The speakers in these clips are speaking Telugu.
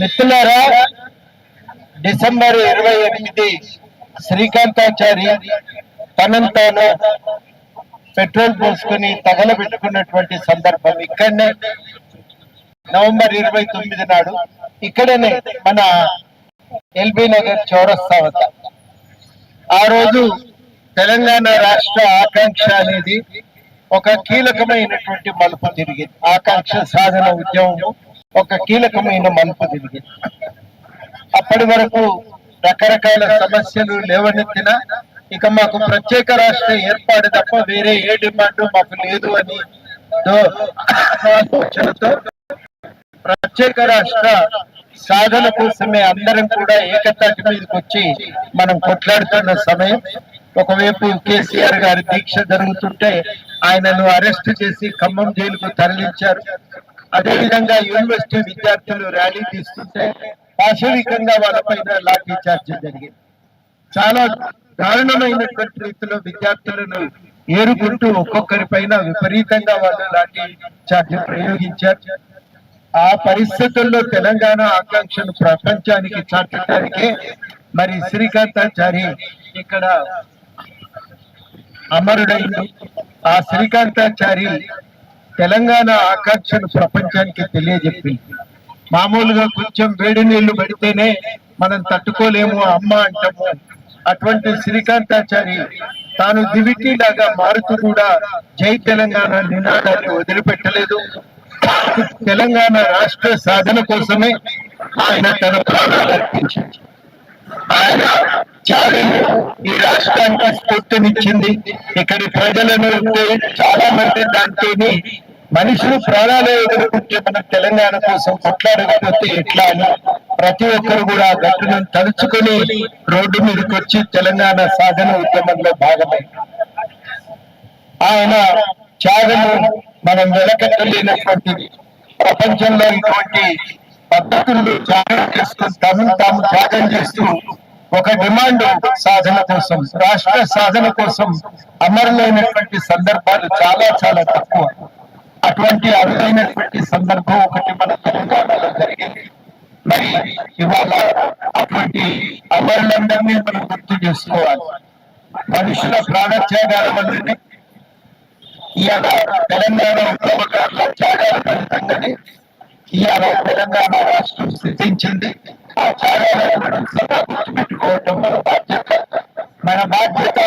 మిత్రులారా డిసెంబర్ ఇరవై ఎనిమిది శ్రీకాంతాచారి తనను తాను పెట్రోల్ పోసుకుని తగలబెట్టుకున్నటువంటి సందర్భం ఇక్కడనే నవంబర్ ఇరవై తొమ్మిది నాడు ఇక్కడనే మన ఎల్బీ నగర్ చౌరస్తా వద్ద. ఆ రోజు తెలంగాణ రాష్ట్ర ఆకాంక్ష అనేది ఒక కీలకమైనటువంటి మలుపు తిరిగింది. ఆకాంక్ష సాధన ఉద్యమం ఒక కీలకమైన మలుపు తిరిగింది అప్పటి వరకు రకరకాల సమస్యలు లేవనెత్తిన ఇక మాకు ప్రత్యేక రాష్ట్ర ఏర్పాటు తప్ప వేరే ఏ డిమాండ్ మాకు లేదు అని ఆలోచనతో ప్రత్యేక రాష్ట్ర సాధన కోసమే అందరం కూడా ఏకతాటి మీదకి వచ్చి మనం కొట్లాడుతున్న సమయం. ఒకవైపు కేసీఆర్ గారి దీక్ష జరుగుతుంటే ఆయనను అరెస్ట్ చేసి ఖమ్మం జైలుకు తరలించారు. అదేవిధంగా యూనివర్సిటీ విద్యార్థులు ర్యాలీ తీస్తుంటే పాశవికంగా వాళ్ళపైన లాఠీ చార్జ్ జరిగింది. చాలా దారుణమైనటువంటి రీతిలో విద్యార్థులను ఏరుకుంటూ ఒక్కొక్కరి పైన విపరీతంగా వాళ్ళు లాఠీ చార్జ్ ప్రయోగించారు. ఆ పరిస్థితుల్లో తెలంగాణ ఆకాంక్షను ప్రపంచానికి చాటడానికే మరి శ్రీకాంతాచారి ఇక్కడ అమరుడైంది. ఆ శ్రీకాంతాచారి తెలంగాణ ఆకాంక్షను ప్రపంచానికి తెలియజెప్పింది మామూలుగా కొంచెం వేడి నీళ్ళు పడితేనే మనం తట్టుకోలేము అమ్మ అంటాము. అటువంటి శ్రీకాంతాచారి తాను దివిటి లాగా మారుతూ కూడా జై తెలంగాణ నినాదాన్ని వదిలిపెట్టలేదు. తెలంగాణ రాష్ట్ర సాధన కోసమే ఆయన తన ప్రాణాలు అర్పించారు. ఆయన త్యాగం ఈ రాష్ట్రానికి స్ఫూర్తినిచ్చింది. ఇక్కడి ప్రజలను చాలా మంది దాంతో మనుషులు ప్రాణాలు ఎదుర్కొంటే మన తెలంగాణ కోసం కొట్లాడకపోతే ఎట్లా అని ప్రతి ఒక్కరు కూడా గట్టును తలుచుకొని రోడ్డు మీదకి వచ్చి తెలంగాణ సాధన ఉద్యమంలో భాగమై. ఆయన త్యాగము మనం వెలకట్టలేనటువంటిది. ప్రపంచంలో ఇటువంటి పద్ధతులు త్యాగం చేస్తూ తమను తాము త్యాగం చేస్తూ ఒక డిమాండ్ సాధన కోసం రాష్ట్ర సాధన కోసం అమరులైనటువంటి సందర్భాలు చాలా చాలా తక్కువ. అటువంటి అరుదైనటువంటి సందర్భం ఒకటి మన తెలంగాణలో జరిగింది. మరి ఇవాళ అటువంటి అమరులందరినీ మనం గుర్తు చేసుకోవాలి. మనుషుల ప్రాణత్యాగాల వల్లనే ఇవాళ తెలంగాణ ఉద్యమకారుల త్యాగాల ఫలితంగానే ఇవాళ తెలంగాణ రాష్ట్రం స్థితించింది ఆ త్యాగాలను మనం సదా గుర్తుపెట్టుకోవటం మన బాధ్యత మన బాధ్యత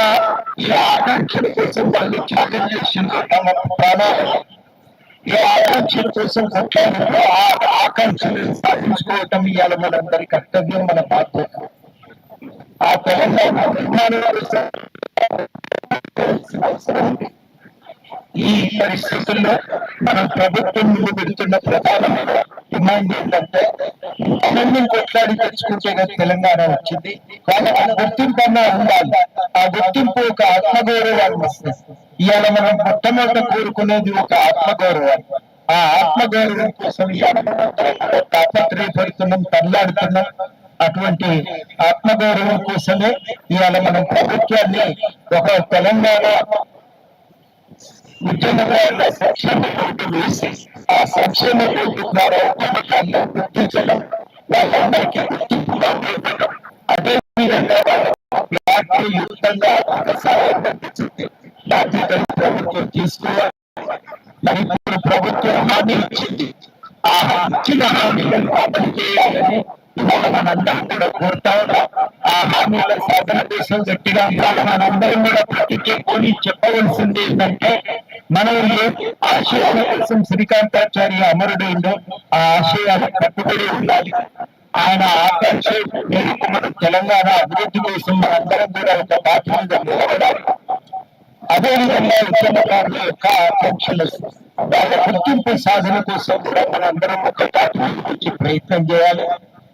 ఈ ఆకాంక్షల కోసం వాళ్ళు త్యాగం చేసిన తమ ప్రాణాలను ఈ ఆకాంక్షల కోసం కొట్లాడినప్పుడు ఆ ఆకాంక్షలను సాధించుకోవటం ఇవాళ మనందరి కర్తవ్యం మన బాధ్యత ఆ తెలంగాణ నిర్మాణం కోసం అవసరం ఉంది ఈ పరిస్థితుల్లో మన ప్రభుత్వం పెడుతున్న ప్రధానమైన డిమాండ్ ఏంటంటే అనంతం కొట్లాడి తెచ్చుకుంటే తెలంగాణ వచ్చింది. కానీ ఆ గుర్తింపు అన్నా ఉండాలి. ఆ గుర్తింపు ఒక ఆత్మగౌరవాన్ని ఇస్తుంది. ఇవాళ మనం మొట్టమొదట కోరుకునేది ఒక ఆత్మగౌరవాన్ని ఆ ఆత్మగౌరవం కోసం ఇవాళ మనం తాపత్రయపడుతున్నాం తల్లాడుతున్నాం అటువంటి ఆత్మగౌరవం కోసమే ఇవాళ మనం ప్రభుత్వాన్ని ఒక తెలంగాణ ఉద్యమకారుల సంక్షేమ వేసి ఆ సంక్షేమ ద్వారా గుర్తించడం వాళ్ళందరికీ గుర్తింపుగా సహాయం ప్రభుత్వం తీసుకోవాలి ఇప్పుడు ప్రభుత్వం హామీ ఇచ్చింది ఆ ఇచ్చిన హామీలను అమలు చేయాలని మనందరం కూడా కోరుతా ఉన్నాం ఆ హామీల సాధన కోసం గట్టిగా మనందరం కూడా ప్రతికి కొని చెప్పవలసింది ఏంటంటే మనం ఏ ఆశయాల కోసం శ్రీకాంతాచార్య అమరుడైందో ఆ ఆశయాలు కట్టుబడి ఉండాలి. ఆయన ఆకాంక్ష మేరకు మనం తెలంగాణ అభివృద్ధి కోసం మనందరం కూడా ఒక బాధ్యతగా నిలబడాలి. అదేవిధంగా ఉద్యమకారుల యొక్క ఆకాంక్షలు వాళ్ళ గుర్తింపు సాధన కోసం కూడా మనందరం ఒక తాటి ప్రయత్నం చేయాలి.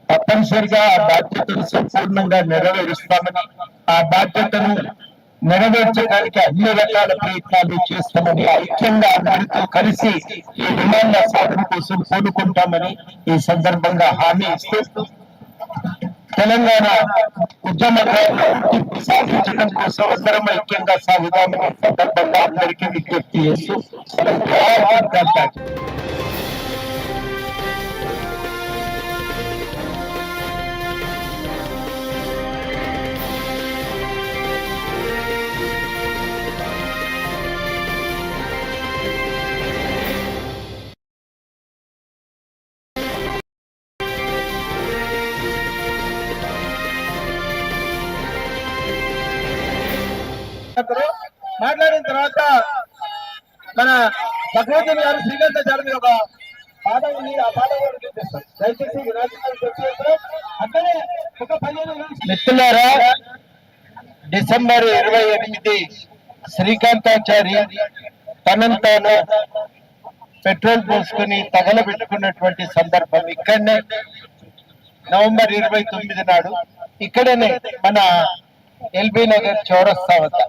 తప్పనిసరిగా ఆ బాధ్యతను సంపూర్ణంగా నెరవేరుస్తామని ఆ బాధ్యతను నెరవేర్చడానికి అన్ని రకాల ప్రయత్నాలు చేస్తామని ఐక్యంగా అందరితో కలిసి ఈ విమాన సాధన కోసం కోలుకుంటామని ఈ సందర్భంగా హామీ ఇస్తూ తెలంగాణ ఉద్యమకారుల సాధించడం కోసం అందరం ఐక్యంగా సాగుదామని సందర్భంగా అందరికీ విజ్ఞప్తి చేస్తూ మాట్లాడిన తర్వాత మన భగవంతుని గారు శ్రీకాంత గారి ఒక పాట ఉంది ఆ పాట కూడా వినిపిస్తాం. దయచేసి వినాయకుడిని ఒక పదిహేను మిత్రులారా డిసెంబర్ ఇరవై ఎనిమిది శ్రీకాంతాచారి తనను తాను పెట్రోల్ పోసుకుని తగలబెట్టుకున్నటువంటి సందర్భం ఇక్కడనే నవంబర్ ఇరవై తొమ్మిది నాడు ఇక్కడనే మన ఎల్బీ నగర్ చౌరస్తా వద్ద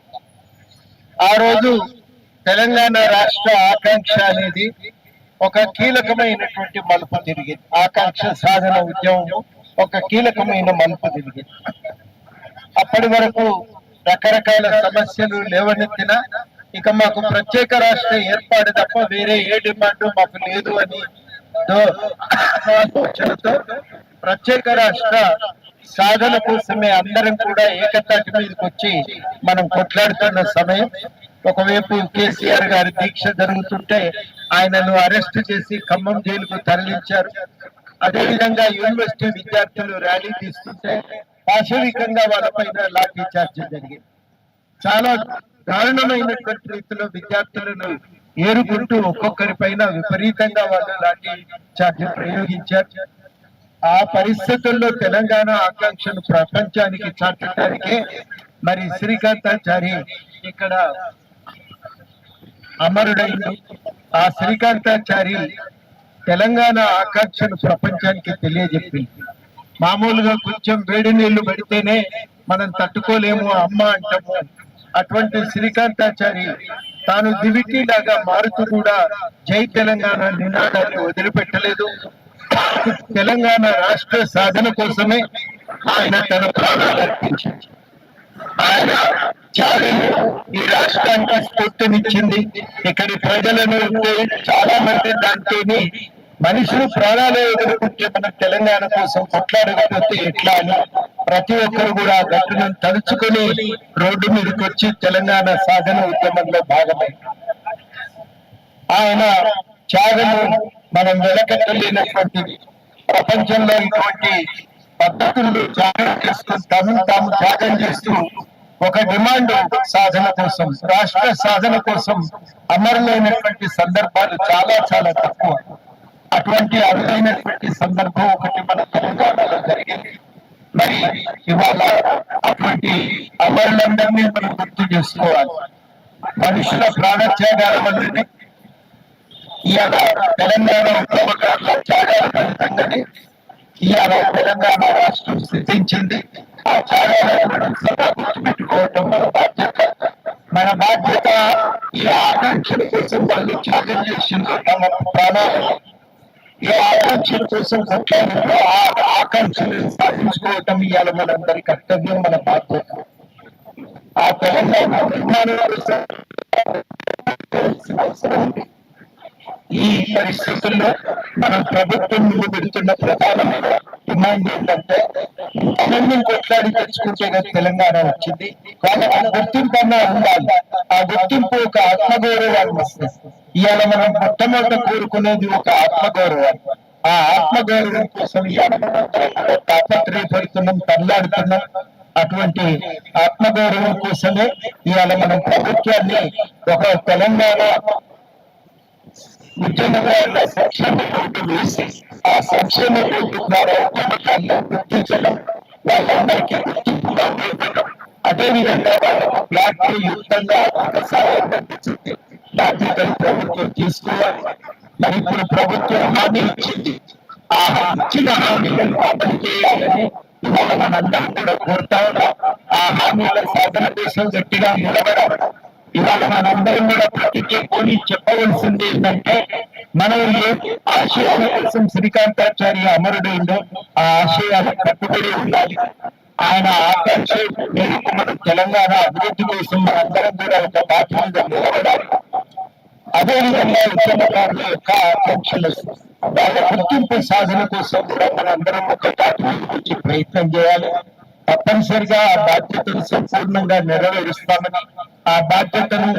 ఆ రోజు తెలంగాణ రాష్ట్ర ఆకాంక్ష అనేది ఒక కీలకమైనటువంటి మలుపు తిరిగింది. ఆకాంక్ష సాధన ఉద్యమం ఒక కీలకమైన మలుపు తిరిగింది. అప్పటి వరకు రకరకాల సమస్యలు లేవనెత్తిన ఇక మాకు ప్రత్యేక రాష్ట్ర ఏర్పాటు తప్ప వేరే ఏ డిమాండ్ మాకు లేదు అని ఆలోచనతో ప్రత్యేక రాష్ట్ర సాధన కోసమే అందరం కూడా ఏకతాటి మీదకి వచ్చి మనం కొట్లాడుతున్న సమయం. ఒకవైపు కేసీఆర్ గారి దీక్ష జరుగుతుంటే ఆయనను అరెస్ట్ చేసి ఖమ్మం జైలుకు తరలించారు. అదేవిధంగా యూనివర్సిటీ విద్యార్థులు ర్యాలీ తీస్తుంటే పాశవికంగా వాళ్ళపైన లాఠీ చార్జ్ జరిగింది. చాలా దారుణమైనటువంటి రీతిలో విద్యార్థులను ఏరుకుంటూ ఒక్కొక్కరి పైన విపరీతంగా వాళ్ళు లాఠీ చార్జ్ ప్రయోగించారు. ఆ పరిస్థితుల్లో తెలంగాణ ఆకాంక్షను ప్రపంచానికి చాటడానికి మరి శ్రీకాంతాచారి ఇక్కడ అమరుడైంది ఆ శ్రీకాంతాచారి తెలంగాణ ఆకాంక్షను ప్రపంచానికి తెలియజెప్పింది. మామూలుగా కొంచెం వేడి నీళ్ళు పడితేనే మనం తట్టుకోలేము అమ్మ అంటాము. అటువంటి శ్రీకాంతాచారి తాను దివిటీ లాగా మారుతూ కూడా జై తెలంగాణ నినాదాన్ని వదిలిపెట్టలేదు. తెలంగాణ రాష్ట్ర సాధన కోసమే ఆయన తన ప్రాణాలు ఆయన త్యాగం ఈ రాష్ట్రానికి స్ఫూర్తినిచ్చింది. ఇక్కడి ప్రజలను చాలా మంది దాంతో మనుషులు ప్రాణాలు ఎదుర్కొంటే మన తెలంగాణ కోసం కొట్లాడకపోతే ఎట్లా అని ప్రతి ఒక్కరు కూడా ఘటనను తలుచుకొని రోడ్డు మీదకి వచ్చి తెలంగాణ సాధన ఉద్యమంలో భాగమై ఆయన త్యాగము మనం వెలకట్టలేనటువంటిది ప్రపంచంలో ఇటువంటి పద్ధతులు త్యాగం చేస్తూ తమను తాము త్యాగం చేస్తూ ఒక డిమాండ్ సాధన కోసం రాష్ట్ర సాధన కోసం అమరులైనటువంటి సందర్భాలు చాలా చాలా తక్కువ. అటువంటి అరుదైనటువంటి సందర్భం ఒకటి మన తెలంగాణలో జరిగింది. మరి ఇవాళ అటువంటి అమరులందరినీ మనం గుర్తు చేసుకోవాలి. మనుషుల ప్రాణత్యాగాల వల్లనే ఇవాళ తెలంగాణ ఉద్యమకారుల త్యాగాల ఫలితంగానే ఇవాళ తెలంగాణ రాష్ట్రం స్థితించింది ఆ త్యాగాలను మనం సదా గుర్తుపెట్టుకోవటం మన బాధ్యత. మన బాధ్యత ఈ ఆకాంక్షల కోసం వాళ్ళు త్యాగం చేసిన తమ ప్రాణాలను ఈ ఆకాంక్షల కోసం కొట్లాడినప్పుడు ఆ ఆకాంక్షలు సాధించుకోవటం ఇవాళ మనందరి కర్తవ్యం మన బాధ్యత. ఆ తెలంగాణ నిర్మాణం అవసరం ఉంది ఈ పరిస్థితుల్లో మన ప్రభుత్వం నిలబెడుతున్న ప్రధానమైన డిమాండ్ ఏంటంటే అవన్నీ కొట్లాడి తెచ్చుకుంటే తెలంగాణ వచ్చింది. కానీ ఆ గుర్తింపు అన్నా ఉండాలి. ఆ గుర్తింపు ఒక ఆత్మగౌరవాన్ని వస్తుంది ఇవాళ మనం మొట్టమొదట కోరుకునేది ఒక ఆత్మగౌరవాన్ని. ఆ ఆత్మగౌరవం కోసం ఇవాళ మనం తాపత్రయపడుతున్నాం తల్లాడుతున్నాం. అటువంటి ఆత్మగౌరవం కోసమే ఇవాళ మనం ప్రభుత్వాన్ని ఒక తెలంగాణ సంక్షేమ బోర్డు ఆ సంక్షేమ ద్వారా గుర్తించడం వాళ్ళందరికీ గుర్తింపుగా అదేవిధంగా వాళ్ళకు యుక్తంగా సహాయం బాధ్యతలు ప్రభుత్వం తీసుకోవాలి మరి ఇప్పుడు ప్రభుత్వం హామీ ఇచ్చింది ఆ ఇచ్చిన హామీలను అమలు చేయాలని మనందరం కూడా కోరుతా ఉన్నాం ఆ హామీల సాధన కోసం గట్టిగా నిలబడాలి ఇవాళ మనందరం కూడా ప్రతిజ్ఞ పోనీ చెప్పవలసింది ఏంటంటే మనం ఏ ఆశయాల కోసం శ్రీకాంతాచార్య అమరుడైందో ఆ ఆశయాలకు కట్టుబడి ఉండాలి. ఆయన ఆకాంక్ష మేరకు మన తెలంగాణ అభివృద్ధి కోసం మనందరం కూడా ఒక బాధ్యతగా నిలబడాలి. అదేవిధంగా ఉద్యమకారుల యొక్క ఆకాంక్షలు వాళ్ళ గుర్తింపు సాధన కోసం కూడా మనందరం ఒక వచ్చి ప్రయత్నం చేయాలి. తప్పనిసరిగా ఆ బాధ్యతను సంపూర్ణంగా నెరవేరుస్తామని ఆ బాధ్యతను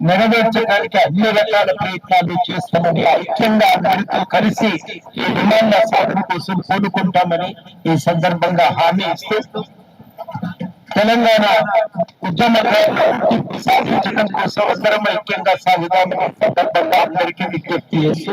నెరవేర్చడానికి అన్ని రకాల ప్రయత్నాలు చేస్తామని ఐక్యంగా అందరితో కలిసి ఈ విమాన సాధన కోసం పూనుకుంటామని ఈ సందర్భంగా హామీ ఇస్తూ తెలంగాణ ఉద్యమకారులు సాధించడం కోసం అందరం ఐక్యంగా సాగుదామని సందర్భంగా అందరికీ విజ్ఞప్తి చేస్తూ